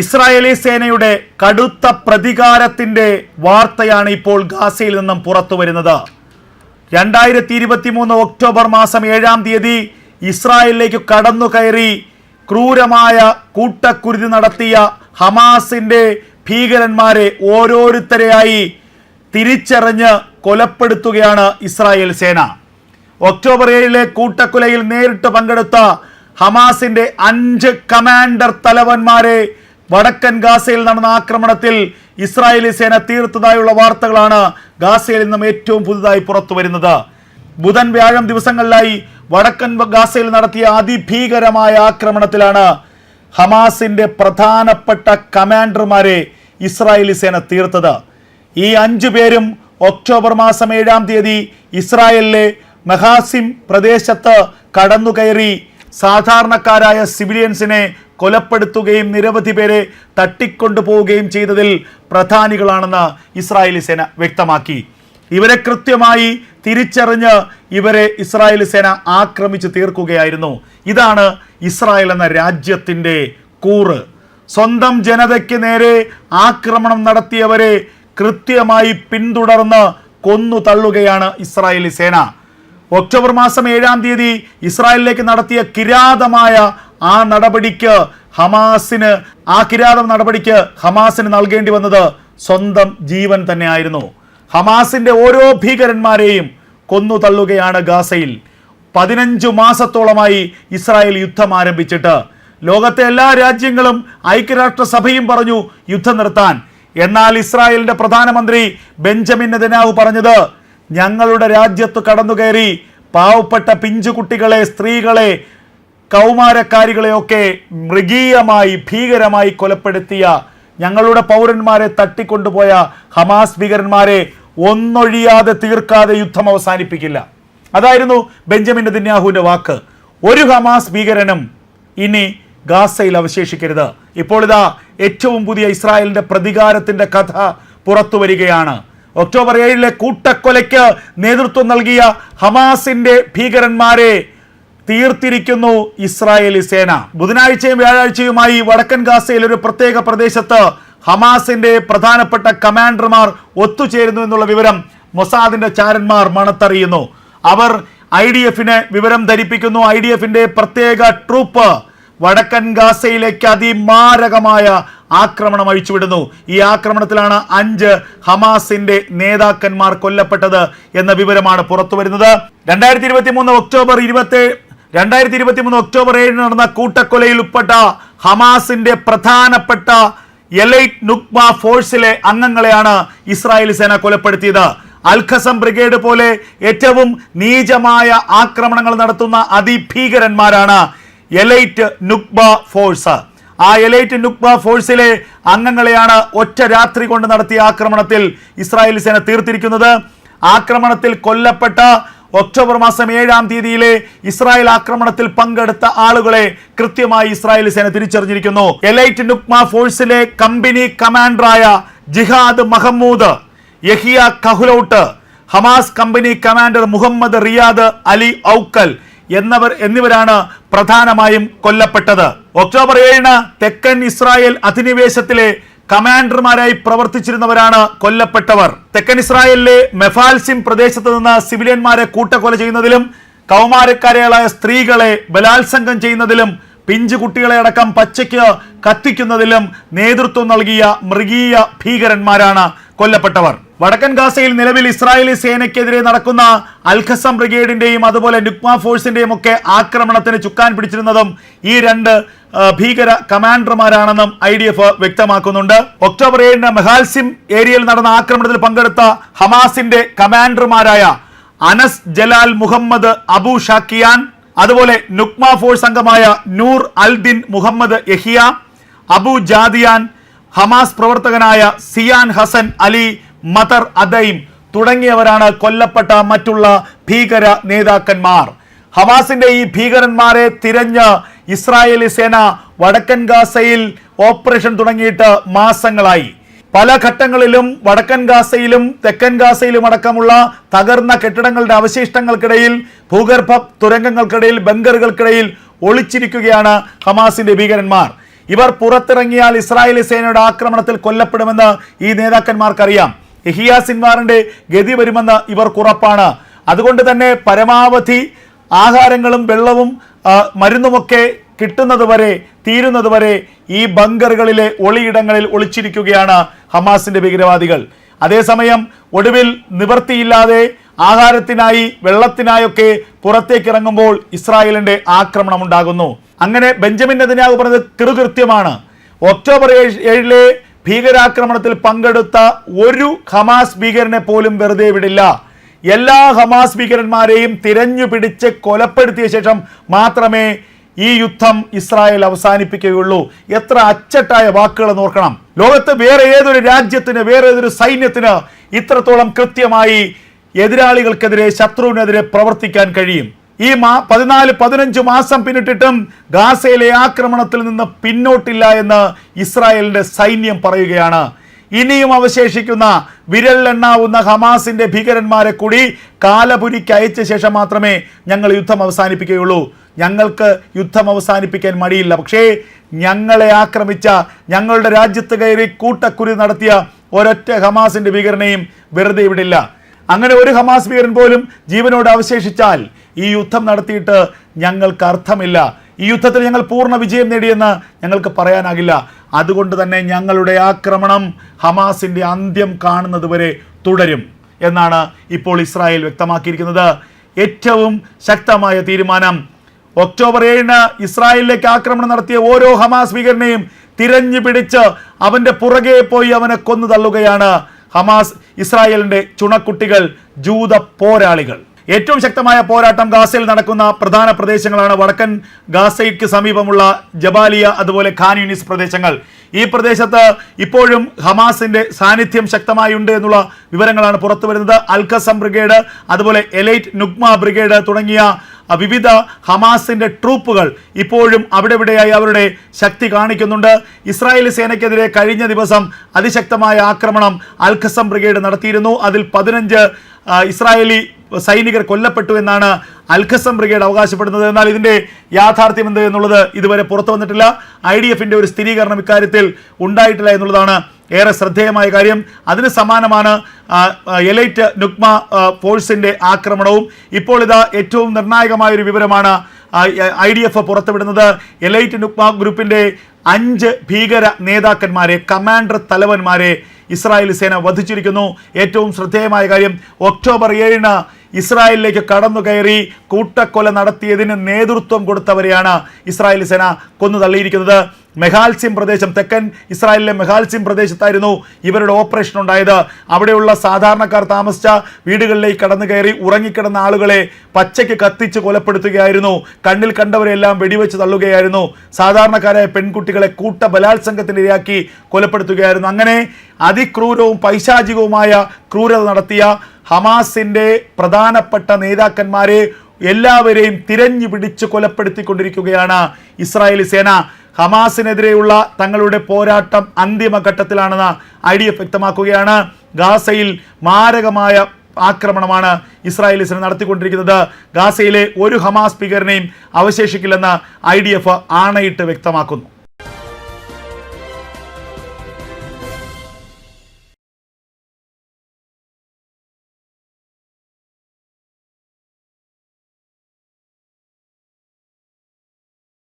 Israeli സേനയുടെ കടുത്ത പ്രതികാരത്തിന്റെ വാർത്തയാണ് ഇപ്പോൾ ഗാസയിൽ നിന്നും പുറത്തു വരുന്നത്. രണ്ടായിരത്തി ഇരുപത്തി മൂന്ന് ഒക്ടോബർ മാസം ഏഴാം തീയതി ഇസ്രായേലിലേക്ക് കടന്നു കയറി ക്രൂരമായ കൂട്ടക്കുരുതി നടത്തിയ ഹമാസിന്റെ ഭീകരന്മാരെ ഓരോരുത്തരെയായി തിരിച്ചറിഞ്ഞ് കൊലപ്പെടുത്തുകയാണ് ഇസ്രായേൽ സേന. ഒക്ടോബർ ഏഴിലെ കൂട്ടക്കൊലയിൽ നേരിട്ട് പങ്കെടുത്ത ഹമാസിന്റെ അഞ്ച് കമാൻഡർ തലവന്മാരെ വടക്കൻ ഗാസയിൽ നടന്ന ആക്രമണത്തിൽ ഇസ്രായേലി സേന തീർത്തതായുള്ള വാർത്തകളാണ് ഗാസയിൽ നിന്നും ഏറ്റവും പുതുതായി പുറത്തു വരുന്നത് ബുധൻ വ്യാഴം ദിവസങ്ങളിലായി വടക്കൻ ഗാസയിൽ നടത്തിയ അതിഭീകരമായ ആക്രമണത്തിലാണ് ഹമാസിന്റെ പ്രധാനപ്പെട്ട കമാൻഡർമാരെ ഇസ്രായേലി സേന തീർത്തത്. ഈ അഞ്ചു പേരും ഒക്ടോബർ മാസം ഏഴാം തീയതി ഇസ്രായേലിലെ മെഹാസിം പ്രദേശത്ത് കടന്നുകയറി സാധാരണക്കാരായ സിവിലിയൻസിനെ കൊലപ്പെടുത്തുകയും നിരവധി പേരെ തട്ടിക്കൊണ്ടുപോവുകയും ചെയ്തതിൽ പ്രധാനികളാണെന്ന് ഇസ്രായേലി സേന വ്യക്തമാക്കി. ഇവരെ കൃത്യമായി തിരിച്ചറിഞ്ഞ് ഇവരെ ഇസ്രായേലി സേന ആക്രമിച്ചു തീർക്കുകയായിരുന്നു. ഇതാണ് ഇസ്രായേൽ എന്ന രാജ്യത്തിന്റെ കൂറ്. സ്വന്തം ജനതയ്ക്ക് നേരെ ആക്രമണം നടത്തിയവരെ കൃത്യമായി പിന്തുടർന്ന് കൊന്നു തള്ളുകയാണ് ഇസ്രായേലി സേന. ഒക്ടോബർ മാസം ഏഴാം തീയതി ഇസ്രായേലിലേക്ക് നടത്തിയ കിരാതമായ ആ നടപടിക്ക് ഹമാസിന് ആ കിരാതം നടപടിക്ക് ഹമാസിന് നൽകേണ്ടി വന്നത് സ്വന്തം ജീവൻ തന്നെയായിരുന്നു. ഹമാസിന്റെ ഓരോ ഭീകരന്മാരെയും കൊന്നു തള്ളുകയാണ് ഗാസയിൽ. പതിനഞ്ചു മാസത്തോളമായി ഇസ്രായേൽ യുദ്ധം ആരംഭിച്ചിട്ട്. ലോകത്തെ എല്ലാ രാജ്യങ്ങളും ഐക്യരാഷ്ട്രസഭയും പറഞ്ഞു യുദ്ധം നിർത്താൻ. എന്നാൽ ഇസ്രായേലിന്റെ പ്രധാനമന്ത്രി ബെഞ്ചമിൻ നെതന്യാഹു പറഞ്ഞത് ഞങ്ങളുടെ രാജ്യത്ത് കടന്നുകയറി പാവപ്പെട്ട പിഞ്ചുകുട്ടികളെ സ്ത്രീകളെ കൗമാരക്കാരികളെയൊക്കെ മൃഗീയമായി ഭീകരമായി കൊലപ്പെടുത്തിയ ഞങ്ങളുടെ പൗരന്മാരെ തട്ടിക്കൊണ്ടുപോയ ഹമാസ് ഭീകരന്മാരെ ഒന്നൊഴിയാതെ തീർക്കാതെ യുദ്ധം അവസാനിപ്പിക്കില്ല. അതായിരുന്നു ബെഞ്ചമിൻ ദിന്യാഹുവിന്റെ വാക്ക്. ഒരു ഹമാസ് ഭീകരനും ഇനി ഗാസയിൽ അവശേഷിക്കരുത്. ഇപ്പോൾ ഇതാ ഏറ്റവും പുതിയ ഇസ്രായേലിന്റെ പ്രതികാരത്തിന്റെ കഥ പുറത്തു വരികയാണ്. ഒക്ടോബർ ഏഴിലെ കൂട്ടക്കൊലയ്ക്ക് നേതൃത്വം നൽകിയ ഹമാസിന്റെ ഭീകരന്മാരെ തീർത്തിരിക്കുന്നു ഇസ്രായേലി സേന. ബുധനാഴ്ചയും വ്യാഴാഴ്ചയുമായി വടക്കൻ ഗാസയിൽ ഒരു പ്രത്യേക പ്രദേശത്ത് ഹമാസിന്റെ പ്രധാനപ്പെട്ട കമാൻഡർമാർ ഒത്തുചേരുന്നു എന്നുള്ള വിവരം മൊസാദിന്റെ ചാരന്മാർ മണത്തറിയുന്നു. അവർ ഐ ഡി എഫിന് വിവരം ധരിപ്പിക്കുന്നു. ഐ ഡി എഫിന്റെ പ്രത്യേക ട്രൂപ്പ് വടക്കൻ ഗാസയിലേക്ക് അതിമാരകമായ ആക്രമണം അഴിച്ചുവിടുന്നു. ഈ ആക്രമണത്തിലാണ് അഞ്ച് ഹമാസിന്റെ നേതാക്കന്മാർ കൊല്ലപ്പെട്ടത് എന്ന വിവരമാണ് പുറത്തു വരുന്നത് രണ്ടായിരത്തി ഇരുപത്തി മൂന്ന് ഒക്ടോബർ ഇരുപത്തി രണ്ടായിരത്തി ഇരുപത്തി മൂന്ന് ഒക്ടോബർ ഏഴിന് നടന്ന കൂട്ടക്കൊലയിൽ ഉൾപ്പെട്ട ഹമാസിന്റെ പ്രധാനപ്പെട്ട എലൈറ്റ് നുക്മ ഫോഴ്സിലെ അംഗങ്ങളെയാണ് ഇസ്രായേൽ സേന കൊലപ്പെടുത്തിയത്. അൽഖസം ബ്രിഗേഡ് പോലെ ഏറ്റവും നീചമായ ആക്രമണങ്ങൾ നടത്തുന്ന അതിഭീകരന്മാരാണ് എലൈറ്റ് നുക്ബ ഫോഴ്സ്. ആ എലൈറ്റ് നുക്ബ ഫോഴ്സിലെ അംഗങ്ങളെയാണ് ഒറ്റ രാത്രി കൊണ്ട് നടത്തിയ ആക്രമണത്തിൽ ഇസ്രായേൽ സേന തീർത്തിരിക്കുന്നത്. ആക്രമണത്തിൽ കൊല്ലപ്പെട്ട ഒക്ടോബർ മാസം ഏഴാം തീയതിയിലെ ഇസ്രായേൽ ആക്രമണത്തിൽ പങ്കെടുത്ത ആളുകളെ കൃത്യമായി ഇസ്രായേൽ സേന തിരിച്ചറിഞ്ഞിരിക്കുന്നു. എലൈറ്റ് നുക്മ ഫോഴ്സിലെ company കമാൻഡറായ Jihad Mahmoud Yahya Kahlout Hamas company commander Muhammad Riyad Ali Aukal എന്നവർ എന്നിവരാണ് പ്രധാനമായും കൊല്ലപ്പെട്ടത്. ഒക്ടോബർ ഏഴിന് തെക്കൻ ഇസ്രായേൽ അധിനിവേശത്തിലെ കമാൻഡർമാരായി പ്രവർത്തിച്ചിരുന്നവരാണ് കൊല്ലപ്പെട്ടവർ. തെക്കൻ ഇസ്രായേലിലെ മെഫാൽസിം പ്രദേശത്ത് നിന്ന് സിവിലിയന്മാരെ കൂട്ടക്കൊല ചെയ്യുന്നതിലും കൗമാരക്കാരികളായ സ്ത്രീകളെ ബലാത്സംഗം ചെയ്യുന്നതിലും പിഞ്ചു കുട്ടികളെ അടക്കം പച്ചയ്ക്ക് കത്തിക്കുന്നതിലും നേതൃത്വം നൽകിയ മൃഗീയ ഭീകരന്മാരാണ് കൊല്ലപ്പെട്ടവർ. വടക്കൻ ഗാസയിൽ നിലവിൽ ഇസ്രായേലി സേനയ്ക്കെതിരെ നടക്കുന്ന അൽഖസം ബ്രിഗേഡിന്റെയും അതുപോലെ നുക്മ ഫോഴ്സിന്റെയും ഒക്കെ ആക്രമണത്തിന് ചുക്കാൻ പിടിച്ചിരുന്നതും ഈ രണ്ട് ഭീകര കമാൻഡർമാരാണെന്നും ഐ ഡി എഫ് വ്യക്തമാക്കുന്നുണ്ട്. ഒക്ടോബർ ഏഴിന് മെഹാൽസിം ഏരിയയിൽ നടന്ന ആക്രമണത്തിൽ പങ്കെടുത്ത ഹമാസിന്റെ കമാൻഡർമാരായ അനസ് ജലാൽ മുഹമ്മദ് അബു ഷാക്കിയാൻ അതുപോലെ നുക്മ ഫോഴ്സ് അംഗമായ Nur Aldin Muhammad Yahya Abu Jadiyan Hamas പ്രവർത്തകനായ Ziyan Hassan Ali Matar Adaim തുടങ്ങിയവരാണ് കൊല്ലപ്പെട്ട മറ്റുള്ള ഭീകര നേതാക്കന്മാർ. ഹമാസിന്റെ ഈ ഭീകരന്മാരെ തിരഞ്ഞ് ഇസ്രായേലി സേന വടക്കൻ ഗാസയിൽ ഓപ്പറേഷൻ തുടങ്ങിയിട്ട് മാസങ്ങളായി. പല ഘട്ടങ്ങളിലും വടക്കൻ ഗാസയിലും തെക്കൻ ഗാസയിലും അടക്കമുള്ള തകർന്ന കെട്ടിടങ്ങളുടെ അവശിഷ്ടങ്ങൾക്കിടയിൽ ഭൂഗർഭ തുരങ്കങ്ങൾക്കിടയിൽ ബങ്കറുകൾക്കിടയിൽ ഒളിച്ചിരിക്കുകയാണ് ഹമാസിന്റെ ഭീകരന്മാർ. ഇവർ പുറത്തിറങ്ങിയാൽ ഇസ്രായേലി സേനയുടെ ആക്രമണത്തിൽ കൊല്ലപ്പെടുമെന്ന് ഈ നേതാക്കന്മാർക്കറിയാം. യഹിയ സിൻവാറിന്റെ ഗതി വരുമെന്ന് ഇവർക്ക് ഉറപ്പാണ്. അതുകൊണ്ട് തന്നെ പരമാവധി ആഹാരങ്ങളും വെള്ളവും മരുന്നുമൊക്കെ കിട്ടുന്നത് വരെ തീരുന്നത് വരെ ഈ ബങ്കറുകളിലെ ഒളിയിടങ്ങളിൽ ഒളിച്ചിരിക്കുകയാണ് ഹമാസിന്റെ ഭീകരവാദികൾ. അതേസമയം ഒടുവിൽ നിവർത്തിയില്ലാതെ ആഹാരത്തിനായി വെള്ളത്തിനായൊക്കെ പുറത്തേക്ക് ഇറങ്ങുമ്പോൾ ഇസ്രായേലിന്റെ ആക്രമണം ഉണ്ടാകുന്നു അങ്ങനെ ബെഞ്ചമിൻ നെതന്യാഹു പറഞ്ഞത് കൃകൃത്യമാണ് ഒക്ടോബർ ഏഴ് ഏഴിലെ ഭീകരാക്രമണത്തിൽ പങ്കെടുത്ത ഒരു ഹമാസ് ഭീകരനെ പോലും വെറുതെ വിടില്ല. എല്ലാ ഹമാസ് ഭീകരന്മാരെയും തിരഞ്ഞു പിടിച്ച് കൊലപ്പെടുത്തിയ ശേഷം മാത്രമേ ഈ യുദ്ധം ഇസ്രായേൽ അവസാനിപ്പിക്കുകയുള്ളൂ. എത്ര അച്ചട്ടായ വാക്കുകൾ നോക്കണം ലോകത്ത് വേറെ ഏതൊരു രാജ്യത്തിന് വേറെ ഏതൊരു സൈന്യത്തിന് ഇത്രത്തോളം കൃത്യമായി എതിരാളികൾക്കെതിരെ ശത്രുവിനെതിരെ പ്രവർത്തിക്കാൻ കഴിയും. ഈ മാ പതിനാല് പതിനഞ്ച് മാസം പിന്നിട്ടിട്ടും ഗാസയിലെ ആക്രമണത്തിൽ നിന്ന് പിന്നോട്ടില്ല എന്ന് ഇസ്രായേലിന്റെ സൈന്യം പറയുകയാണ്. ഇനിയും അവശേഷിക്കുന്ന വിരലിലെണ്ണാവുന്ന ഹമാസിന്റെ ഭീകരന്മാരെ കൂടി കാലപുരിക്ക് അയച്ച ശേഷം മാത്രമേ ഞങ്ങൾ യുദ്ധം അവസാനിപ്പിക്കുകയുള്ളൂ. ഞങ്ങൾക്ക് യുദ്ധം അവസാനിപ്പിക്കാൻ മടിയില്ല. പക്ഷേ ഞങ്ങളെ ആക്രമിച്ച ഞങ്ങളുടെ രാജ്യത്ത് കയറി കൂട്ടക്കുരു നടത്തിയ ഒരൊറ്റ ഹമാസിന്റെ ഭീകരനെയും വെറുതെ വിടില്ല. അങ്ങനെ ഒരു ഹമാസ് ഭീകരൻ പോലും ജീവനോട് അവശേഷിച്ചാൽ ഈ യുദ്ധം നടത്തിയിട്ട് ഞങ്ങൾക്ക് അർത്ഥമില്ല. ഈ യുദ്ധത്തിൽ ഞങ്ങൾ പൂർണ വിജയം നേടിയെന്ന് ഞങ്ങൾക്ക് പറയാനാകില്ല. അതുകൊണ്ട് തന്നെ ഞങ്ങളുടെ ആക്രമണം ഹമാസിന്റെ അന്ത്യം കാണുന്നത് വരെ തുടരും എന്നാണ് ഇപ്പോൾ ഇസ്രായേൽ വ്യക്തമാക്കിയിരിക്കുന്നത്. ഏറ്റവും ശക്തമായ തീരുമാനം ഒക്ടോബർ ഏഴിന് ഇസ്രായേലിലേക്ക് ആക്രമണം നടത്തിയ ഓരോ ഹമാസ് ഭീകരനെയും തിരഞ്ഞു പിടിച്ച് അവന്റെ പുറകെ പോയി അവനെ കൊന്നു തള്ളുകയാണ് ഹമാസ് ഇസ്രായേലിന്റെ ചുണക്കുട്ടികൾ ജൂത പോരാളികൾ. ഏറ്റവും ശക്തമായ പോരാട്ടം ഗാസയിൽ നടക്കുന്ന പ്രധാന പ്രദേശങ്ങളാണ് വടക്കൻ ഗാസയ്ക്ക് സമീപമുള്ള ജബാലിയ അതുപോലെ ഖാൻ യൂണിസ് പ്രദേശങ്ങൾ. ഈ പ്രദേശത്ത് ഇപ്പോഴും ഹമാസിന്റെ സാന്നിധ്യം ശക്തമായി ഉണ്ട് എന്നുള്ള വിവരങ്ങളാണ് പുറത്തു വരുന്നത്. അൽഖസം ബ്രിഗേഡ് അതുപോലെ എലൈറ്റ് നുഗ്മ ബ്രിഗേഡ് തുടങ്ങിയ വിവിധ ഹമാസിന്റെ ട്രൂപ്പുകൾ ഇപ്പോഴും അവിടെവിടെയായി അവരുടെ ശക്തി കാണിക്കുന്നുണ്ട്. ഇസ്രായേലി സേനയ്ക്കെതിരെ കഴിഞ്ഞ ദിവസം അതിശക്തമായ ആക്രമണം അൽഖസം ബ്രിഗേഡ് നടത്തിയിരുന്നു. അതിൽ പതിനഞ്ച് ഇസ്രായേലി സൈനികർ കൊല്ലപ്പെട്ടു എന്നാണ് അൽഖസം ബ്രിഗേഡ് അവകാശപ്പെടുന്നത്. എന്നാൽ ഇതിന്റെ യാഥാർത്ഥ്യം എന്ത് എന്നുള്ളത് ഇതുവരെ പുറത്തു വന്നിട്ടില്ല. ഐ ഡി എഫിന്റെ ഒരു സ്ഥിരീകരണം ഇക്കാര്യത്തിൽ ഉണ്ടായിട്ടില്ല എന്നുള്ളതാണ് ഏറെ ശ്രദ്ധേയമായ കാര്യം. അതിന് സമാനമാണ് എലൈറ്റ് നുക്മ ഫോഴ്സിന്റെ ആക്രമണവും. ഇപ്പോൾ ഇതാ ഏറ്റവും നിർണായകമായ ഒരു വിവരമാണ് ഐ ഡി എഫ് പുറത്തുവിടുന്നത്. എലൈറ്റ് നുക്മ ഗ്രൂപ്പിന്റെ അഞ്ച് ഭീകര നേതാക്കന്മാരെ കമാൻഡർ തലവന്മാരെ ഇസ്രായേൽ സേന വധിച്ചിരിക്കുന്നു. ഏറ്റവും ശ്രദ്ധേയമായ കാര്യം ഒക്ടോബർ ഏഴിന് ഇസ്രായേലിലേക്ക് കടന്നു കയറി കൂട്ടക്കൊല നടത്തിയതിന് നേതൃത്വം കൊടുത്തവരെയാണ് ഇസ്രായേൽ സേന കൊന്നു തള്ളിയിരിക്കുന്നത്. മെഹാൽസിം പ്രദേശം തെക്കൻ ഇസ്രായേലിലെ മെഹാൽസിം പ്രദേശത്തായിരുന്നു ഇവരുടെ ഓപ്പറേഷൻ ഉണ്ടായത്. അവിടെയുള്ള സാധാരണക്കാർ താമസിച്ച വീടുകളിലേക്ക് കടന്നു കയറി ഉറങ്ങിക്കിടന്ന ആളുകളെ പച്ചയ്ക്ക് കത്തിച്ച് കൊലപ്പെടുത്തുകയായിരുന്നു. കണ്ണിൽ കണ്ടവരെല്ലാം വെടിവെച്ച് തള്ളുകയായിരുന്നു. സാധാരണക്കാരായ പെൺകുട്ടികളെ കൂട്ട ബലാത്സംഗത്തിന് ഇരയാക്കി കൊലപ്പെടുത്തുകയായിരുന്നു. അങ്ങനെ അതിക്രൂരവും പൈശാചികവുമായ ക്രൂരത നടത്തിയ ഹമാസിന്റെ പ്രധാനപ്പെട്ട നേതാക്കന്മാരെ എല്ലാവരെയും തിരഞ്ഞു പിടിച്ച് കൊലപ്പെടുത്തിക്കൊണ്ടിരിക്കുകയാണ് ഇസ്രായേലി സേന. ഹമാസിനെതിരെയുള്ള തങ്ങളുടെ പോരാട്ടം അന്തിമഘട്ടത്തിലാണെന്ന് ഐ ഡി എഫ് വ്യക്തമാക്കുകയാണ്. ഗാസയിൽ മാരകമായ ആക്രമണമാണ് ഇസ്രായേലി സേന നടത്തിക്കൊണ്ടിരിക്കുന്നത്. ഗാസയിലെ ഒരു ഹമാസ് ഭീകരനെയും അവശേഷിക്കില്ലെന്ന് ഐ ഡി എഫ് ആണയിട്ട് വ്യക്തമാക്കുന്നു.